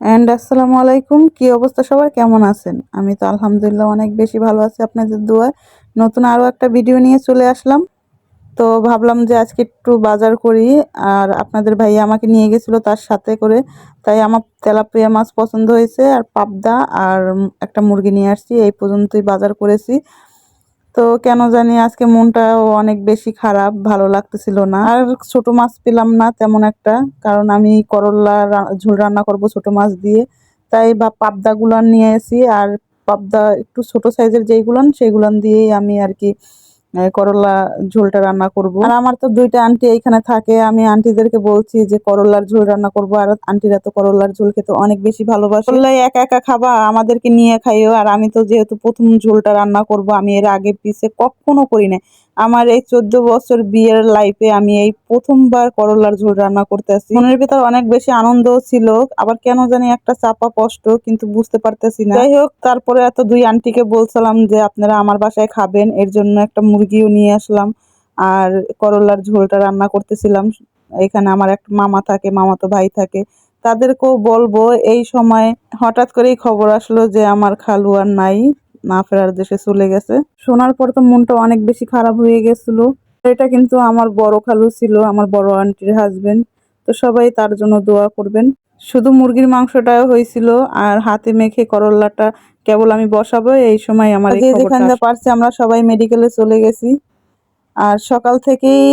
And আসসালামু আলাইকুম। কি অবস্থা সবার? কেমন আছেন? আমি তো আলহামদুলিল্লাহ অনেক বেশি ভালো আছি আপনাদের দোয়ায়। নতুন আরও একটা ভিডিও নিয়ে চলে আসলাম। তো ভাবলাম যে আজকে একটু বাজার করি, আর আপনাদের ভাইয়া আমাকে নিয়ে গেছিল তার সাথে করে। তাই আমার তেলাপিয়া মাছ পছন্দ হয়েছে, আর পাবদা, আর একটা মুরগি নিয়ে আসছি। এই পর্যন্তই বাজার করেছি। তো কেন জানি আজকে মনটাও অনেক বেশি খারাপ, ভালো লাগতেছিল না। আর ছোট মাছ পেলাম না তেমন একটা, কারণ আমি করলা ঝোল রান্না করব ছোট মাছ দিয়ে। তাই বা পাবদা গুলান নিয়ে এসি আর পাবদা একটু ছোট সাইজের যেইগুলান, সেগুলান দিয়েই আমি আর কি করলা ঝোলটা রান্না করব। আর আমার তো দুইটা আন্টি এইখানে থাকে, আমি আন্টিদেরকে বলছি যে করলার ঝোল রান্না করব, আর আন্টিরা তো করলার ঝোল খেতে অনেক বেশি ভালোবাসে। বললে একা একা খাবা, আমাদেরকে নিয়ে খাইও, আর আমি তো যেহেতু প্রথম ঝোলটা রান্না করব, আমি এর আগে পিছে কখনো করি না আমার এই চোদ্দ বছর বিয়ের লাইফে আমি এই প্রথমবার করলার ঝোল রান্না করতে আসি মনের ভিতর অনেক বেশি আনন্দ ছিল, আবার কেন জানি একটা চাপা কষ্ট, কিন্তু বুঝতে পারতেছি না। যাই হোক, তারপরে এত দুই আন্টিকে বলছিলাম যে, আপনারা আমার বাসায় খাবেন, এর জন্য একটা মুরগিও নিয়ে আসলাম। আর করলার ঝোলটা রান্না করতেছিলাম। এখানে আমার একটা মামা থাকে, মামাতো ভাই থাকে, তাদেরকেও বলব, এই সময় হঠাৎ করেই খবর আসলো যে, আমার খালু আর নাই। না ফেরার দেশে চলে গেছে। শোনার পর তো মনটা অনেক বেশি খারাপ হয়ে গেছিল। এটা কিন্তু আমার বড় খালু ছিল আমার বড় আন্টির হাজবেন্ড তো সবাই তার জন্য দোয়া করবেন। শুধু মুরগির মাংসটাও হয়েছিল আর হাতে মেখে করল্লাটা কেবল আমি বসাবো এই সময় আমার যেখানে পারছে আমরা সবাই মেডিকেলে চলে গেছি। আর সকাল থেকেই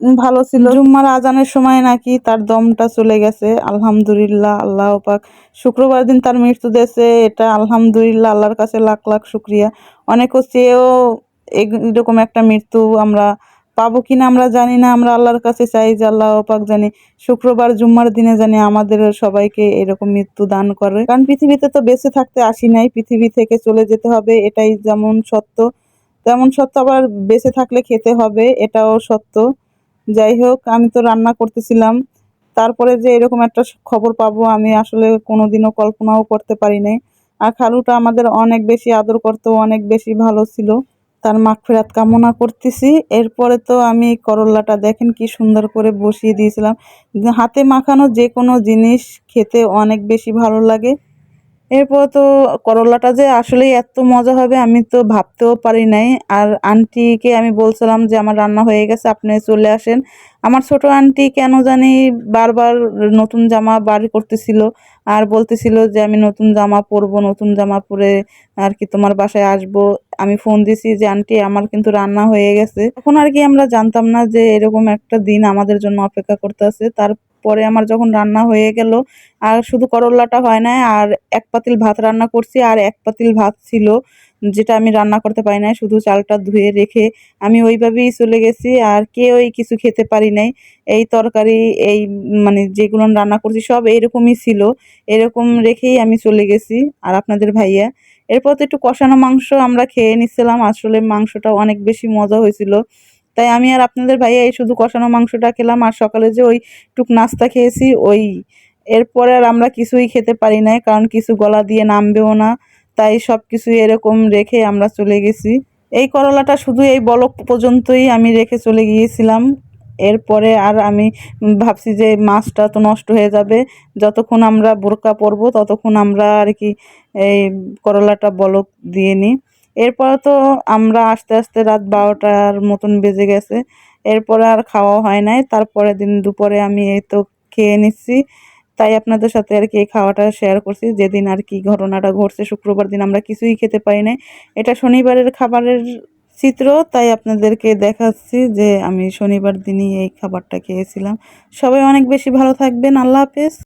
ভালো ছিল। জুম্মার আজানের সময় নাকি তার দমটা চলে গেছে। আলহামদুলিল্লাহ, আল্লাহ পাক। শুক্রবার দিন তার মৃত্যু দেশে এটা আলহামদুলিল্লাহ, আল্লাহর কাছে লাখ লাখ শুক্রিয়া। অনেকে চেয়েও এরকম একটা মৃত্যু আমরা পাবো কিনা আমরা জানি না। আমরা আল্লাহর কাছে চাই যে আল্লাহ পাক জানি শুক্রবার, জুম্মার দিনে জানি আমাদের সবাইকে এরকম মৃত্যু দান করে। কারণ পৃথিবীতে তো বেঁচে থাকতে আসি নাই। পৃথিবী থেকে চলে যেতে হবে, এটাই যেমন সত্য, তেমন সত্য আবার বেঁচে থাকলে খেতে হবে, এটাও সত্য। যাই হোক, আমি তো রান্না করতেছিলাম। তারপরে যে এরকম একটা খবর পাবো, আমি আসলে কোনোদিনও কল্পনাও করতে পারি নাই। আর খালুটা আমাদের অনেক বেশি আদর করতো, অনেক বেশি ভালো ছিল। তার মাগফিরাত কামনা করতেছি। এরপরে তো আমি করল্লাটা দেখেন কি সুন্দর করে বসিয়ে দিয়েছিলাম। হাতে মাখানো যে কোনো জিনিস খেতে অনেক বেশি ভালো লাগে। এরপর তো করলাটা যে আসলেই এত মজা হবে, আমি তো ভাবতেও পারি নাই। আর আন্টিকে আমি বলছিলাম যে, আমার রান্না হয়ে গেছে, আপনি চলে আসেন। আমার ছোট আন্টি কেন জানি বারবার নতুন জামা বার করতেছিল আর বলতেছিল যে আমি নতুন জামা পরবো, নতুন জামা পরে আর কি তোমার বাসায় আসব। আমি ফোন দিছি যে, আন্টি, আমার কিন্তু রান্না হয়ে গেছে। তখন আর কি আমরা জানতাম না যে এরকম একটা দিন আমাদের জন্য অপেক্ষা করতে আছে। তারপরে আমার যখন রান্না হয়ে গেল, আর শুধু করল্লাটা হয় না আর এক পাতিল ভাত রান্না করছি, আর এক পাতিল ভাত ছিল। যেটা আমি রান্না করতে পারি নাই, শুধু চালটা ধুয়ে রেখে আমি ওইভাবেই চলে গেছি আর কেউই কিছু খেতে পারি নাই। এই তরকারি, এই মানে যেগুলো রান্না করছি সব এইরকমই ছিল। এরকম রেখেই আমি চলে গেছি। আর আপনাদের ভাইয়া, এরপর তো একটু কষানো মাংস আমরা খেয়ে নিচ্ছিলাম। আসলে মাংসটা অনেক বেশি মজা হয়েছিল। তাই আমি আর আপনাদের ভাইয়া এই শুধু কষানো মাংসটা খেলাম আর সকালে যে ওই টুক নাস্তা খেয়েছি, ওই। এরপরে আর আমরা কিছুই খেতে পারি নাই, কারণ কিছু গলা দিয়ে নামবেও না। তাই সব কিছু এরকম রেখে আমরা চলে গেছি। এই করলাটা শুধু এই বলক পর্যন্তই আমি রেখে চলে গিয়েছিলাম। এরপরে আর আমি ভাবছি যে মাছটা তো নষ্ট হয়ে যাবে। যতক্ষণ আমরা বোরকা পরবো ততক্ষণ আমরা আর কি এই করলাটা বলক দিয়ে নিই। এরপর তো আমরা আস্তে আস্তে রাত বারোটার মতন বেজে গেছে। এরপরে আর খাওয়া হয় নাই। তারপরে দিন দুপুরে আমি এই তো খেয়ে নিচ্ছি। তাই আপনাদের সাথে আর কি এই খাওয়াটা শেয়ার করছি। যেদিন আর কি ঘটনাটা ঘটছে, শুক্রবার দিন আমরা কিছুই খেতে পারি নাই। এটা শনিবারের খাবারের চিত্র, তাই আপনাদেরকে দেখাচ্ছি যে আমি শনিবার দিনই এই খাবারটা খেয়েছিলাম। সবাই অনেক বেশি ভালো থাকবেন। আল্লাহ হাফেজ।